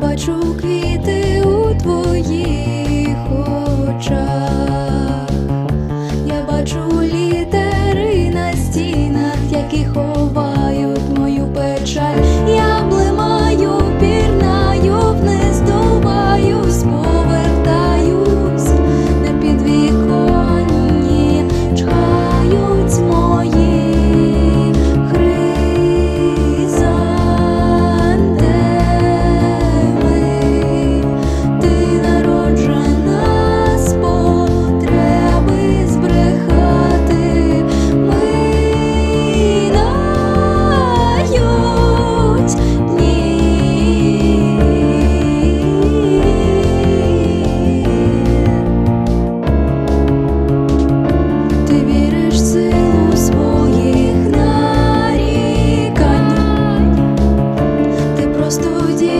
бачу квіти у твоїх очах, я бачу.